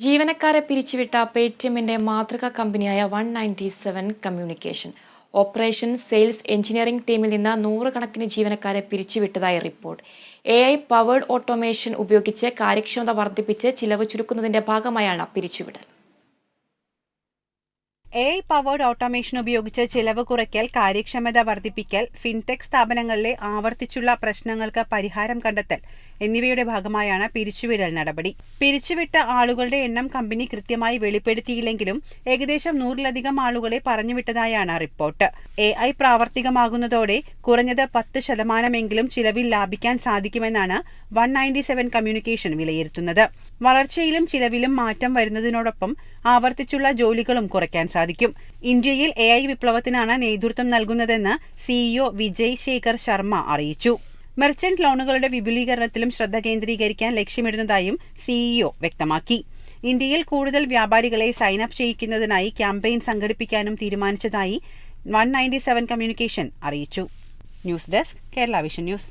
ജീവനക്കാരെ പിരിച്ചുവിട്ട പേടിഎമ്മിന്റെ മാതൃകാ കമ്പനിയായ one ninety seven communication operation sales engineering ടീമിൽ നിന്ന് നൂറുകണക്കിന് ജീവനക്കാരെ പിരിച്ചുവിട്ടതായി report A I powered automation ഉപയോഗിച്ച് കാര്യക്ഷമത വർദ്ധിപ്പിച്ച് ചിലവ് ചുരുക്കുന്നതിന്റെ ഭാഗമായാണ് പിരിച്ചുവിടൽ. എ പവേർഡ് ഓട്ടോമേഷൻ ഉപയോഗിച്ച് ചിലവ് കുറയ്ക്കൽ കാര്യക്ഷമത വർദ്ധിപ്പിക്കൽ ഫിൻടെക് സ്ഥാപനങ്ങളിലെ ആവർത്തിച്ചുള്ള പ്രശ്നങ്ങൾക്ക് പരിഹാരം കണ്ടെത്തൽ എന്നിവയുടെ ഭാഗമായാണ് പിരിച്ചുവിടൽ നടപടി. പിരിച്ചുവിട്ട ആളുകളുടെ എണ്ണം കമ്പനി കൃത്യമായി വെളിപ്പെടുത്തിയില്ലെങ്കിലും ഏകദേശം നൂറിലധികം ആളുകളെ പറഞ്ഞുവിട്ടതായാണ് റിപ്പോർട്ട്. എ ഐ പ്രാവർത്തികമാകുന്നതോടെ കുറഞ്ഞത് പത്ത് ശതമാനമെങ്കിലും ചിലവിൽ ലാഭിക്കാൻ സാധിക്കുമെന്നാണ് വൺ നയന്റി സെവൻ കമ്മ്യൂണിക്കേഷൻ വിലയിരുത്തുന്നത്. വളർച്ചയിലും ചിലവിലും മാറ്റം വരുന്നതിനോടൊപ്പം ആവർത്തിച്ചുള്ള ജോലികളും കുറയ്ക്കാൻ സാധിക്കും. ഇന്ത്യയിൽ എ ഐ വിപ്ലവത്തിനാണ് നേതൃത്വം നൽകുന്നതെന്ന് സിഇഒ വിജയ് ശേഖർ ശർമ്മ അറിയിച്ചു. മെർച്ചന്റ് ലോണുകളുടെ വിപുലീകരണത്തിലും ശ്രദ്ധ കേന്ദ്രീകരിക്കാൻ ലക്ഷ്യമിടുന്നതായും സിഇഒ വ്യക്തമാക്കി. ഇന്ത്യയിൽ കൂടുതൽ വ്യാപാരികളെ സൈൻ അപ്പ് ചെയ്യിക്കുന്നതിനായി ക്യാമ്പയിൻ സംഘടിപ്പിക്കാനും തീരുമാനിച്ചതായി വൺ നയന്റി സെവൻ കമ്മ്യൂണിക്കേഷൻ അറിയിച്ചു. News desk Kerala vision news.